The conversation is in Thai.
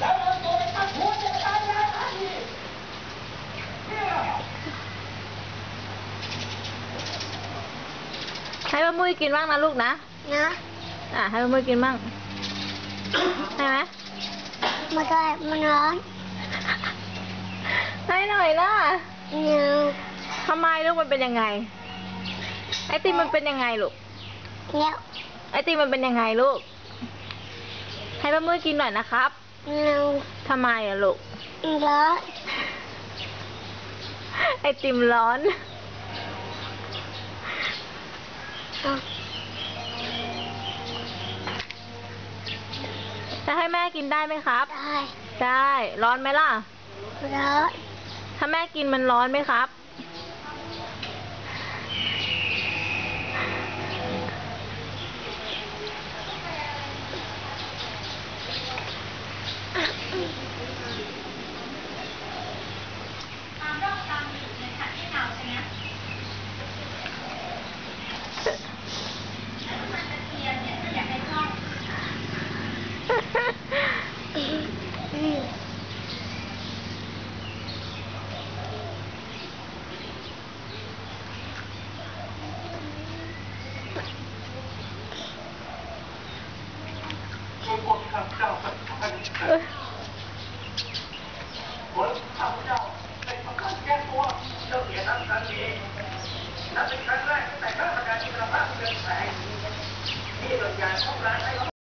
ให้ป้ามุ้ยกินบ้างนะลูกนะ นะอะให้ป้ามุ้ยกินบ้างให้ไหมไม่ได้มันร้อนให้หน่อยล่ะเนียวทำไมลูกมันเป็นยังไง ไอติมมันเป็นยังไงลูก เนียวไอติมมันเป็นยังไงลูก ให้ป้ามุ้ยกินหน่อยนะครับ เนียวทำไมอะลูก ร้อนไอติมร้อนอะจะให้แม่กินได้ไหมครับ ได้ ได้ ร้อนไหมล่ะ ร้อน ถ้าแม่กินมันร้อนไหมครับ ที่บริการของร้านให้